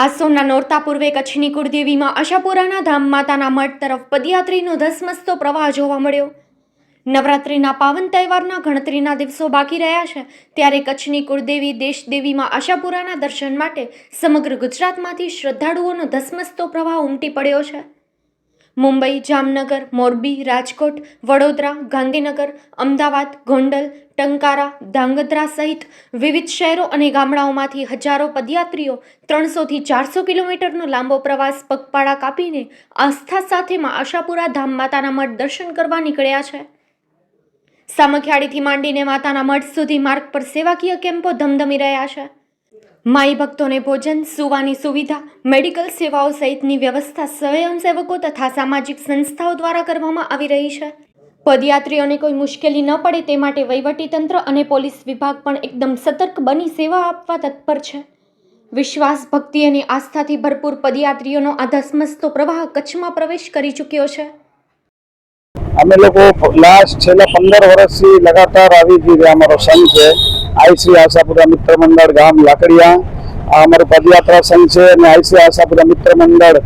આસોમના નોરતા પૂર્વે કચ્છની કુળદેવીમાં આશાપુરાના ધામ માતાના મઠ તરફ પદયાત્રીનો ધસમસતો પ્રવાહ જોવા મળ્યો. નવરાત્રિના પાવન તહેવારના ગણતરીના દિવસો બાકી રહ્યા છે. ત્યારે કચ્છની કુળદેવી દેશદેવીમાં આશાપુરાના દર્શન માટે સમગ્ર ગુજરાતમાંથી શ્રદ્ધાળુઓનો ધસમસતો પ્રવાહ ઉમટી પડ્યો છે. મુંબઈ, જામનગર, મોરબી, રાજકોટ, વડોદરા, ગાંધીનગર, અમદાવાદ, ગોંડલ, ટંકારા, ધાંગધ્રા સહિત વિવિધ શહેરો અને ગામડાઓમાંથી હજારો પદયાત્રીઓ ત્રણસોથી ચારસો કિલોમીટરનો લાંબો પ્રવાસ પગપાળા કાપીને આસ્થા સાથેમાં આશાપુરા ધામ માતાના મઠ દર્શન કરવા નીકળ્યા છે. સામખિયાળીથી માંડીને માતાના મઠ સુધી માર્ગ પર સેવાકીય કેમ્પો ધમધમી રહ્યા છે. માઈ ભક્તોને ભોજન, સુવાની સુવિધા, મેડિકલ સેવાઓ સહિતની વ્યવસ્થા સ્વયંસેવકો તથા સામાજિક સંસ્થાઓ દ્વારા કરવામાં આવી રહી છે. પદયાત્રીઓને કોઈ મુશ્કેલી ન પડે તે માટે વહીવટીતંત્ર અને પોલીસ વિભાગ પણ એકદમ સતર્ક બની સેવા આપવા તત્પર છે. વિશ્વાસ, ભક્તિ અને આસ્થાથી ભરપૂર પદયાત્રીઓનો આ ધસમસતો પ્રવાહ કચ્છમાં પ્રવેશ કરી ચૂક્યો છે. અમે લોકો લાસ્ટ છેલ્લા પંદર વર્ષથી લગાતાર આવી જ રીતે અમારો સંઘ છે. આઈસી આશાપુરા મિત્ર મંડળ ગામ લાકડિયા. આ અમારો પદયાત્રા સંઘ છે અને આઈસી આશાપુરા મિત્ર મંડળ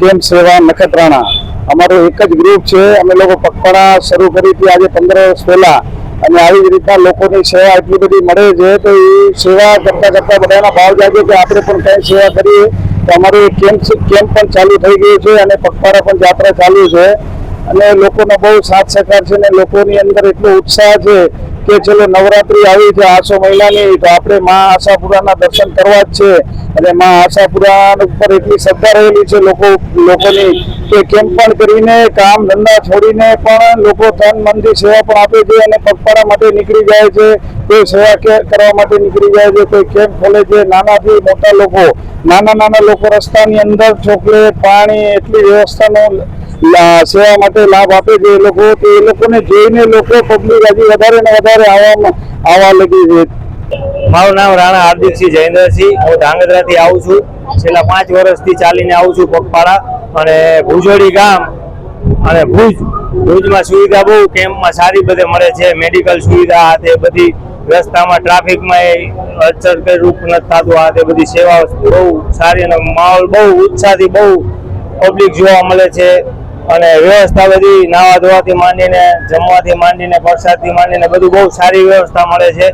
કેમ્પ સેવા નખત્રાણા. અમારું એક જ ગ્રુપ છે. અમે લોકો પગપાળા શરૂ કરી હતી આજે પંદર વર્ષ પહેલાં અને આવી જ રીતના લોકોની સેવા એટલી બધી મળે છે તો એ સેવા કરતાં કરતાં બધાના ભાવ જાગે કે આપણે પણ કંઈ સેવા કરીએ. તો અમારું કેમ્પ કેમ્પ પણ ચાલુ થઈ ગયું છે અને પગપાળા પણ યાત્રા ચાલુ છે. અને લોકોનો બહુ સાથ સહકાર છે ને લોકોની અંદર એટલો ઉત્સાહ છે કે ચલો નવરાત્રી આવી છે, આસો મહિનાની, તો આપણે મા આશાપુરાના દર્શન કરવા જ છે. અને મા આશાપુરા ઉપર એટલી શ્રદ્ધા રહેલી છે લોકો, લોકોની કે કેમ પણ કરીને કામ ધંધા છોડીને પણ લોકો તન મનથી સેવા પણ આપે છે અને પગપાળા માટે નીકળી જાય છે. કોઈ સેવા કરવા માટે નીકળી જાય છે, કોઈ કેમ્પ ખોલે છે. નાનાથી મોટા લોકો, નાના નાના લોકો રસ્તાની અંદર ચોકલેટ, પાણી, એટલી વ્યવસ્થાનો સેવા માટે લાભ આપે છે એ લોકો, તો એ લોકોને જોઈને લોકો પબ્લિક હજી વધારે ને વધારે આવવામાં આવવા લાગી છે. મારું નામ રાણા હાર્દિકસિંહ જયેન્દ્રસિંહ. હું ધાંગધ્રાથી આવું છું. છેલ્લા પાંચ વર્ષથી ચાલીને આવું છું પગપાળા અને ભુજોડી ગામ અને ભુજ. ભુજમાં સુવિધા બહુ, કેમ્પમાં સારી બધે મળે છે. મેડિકલ સુવિધા આ તે બધી, રસ્તામાં ટ્રાફિકમાં અડચણ કઈ રૂપ નથી થતું, આ તે બધી સેવાઓ બહુ સારી અને માહોલ બહુ ઉત્સાહથી બહુ પબ્લિક જોવા મળે છે. અને વ્યવસ્થા બધી નાવા ધોવાથી માંડીને, જમવાથી માંડીને, પ્રસાદથી માંડીને બધું બહુ સારી વ્યવસ્થા મળે છે.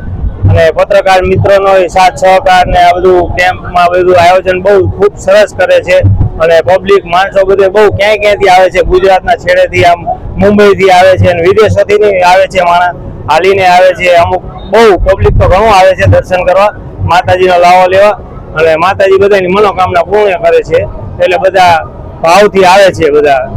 અને પત્રકાર મિત્રોનો સાથ સહકાર ને આ બધું કેમ્પમાં બધું આયોજન બહુ ખૂબ સરસ કરે છે. અને પબ્લિક માણસો બધે બહુ ક્યાંય ક્યાંયથી આવે છે? ગુજરાતના છેડેથી આમ મુંબઈથી આવે છે અને વિદેશોથી આવે છે માણસ હાલીને આવે છે. અમુક બહુ પબ્લિક તો ઘણું આવે છે દર્શન કરવા. માતાજીનો લાવો લેવા. અને માતાજી બધાની મનોકામના પૂર્ણ કરે છે. એટલે બધા ભાવથી આવે છે બધા.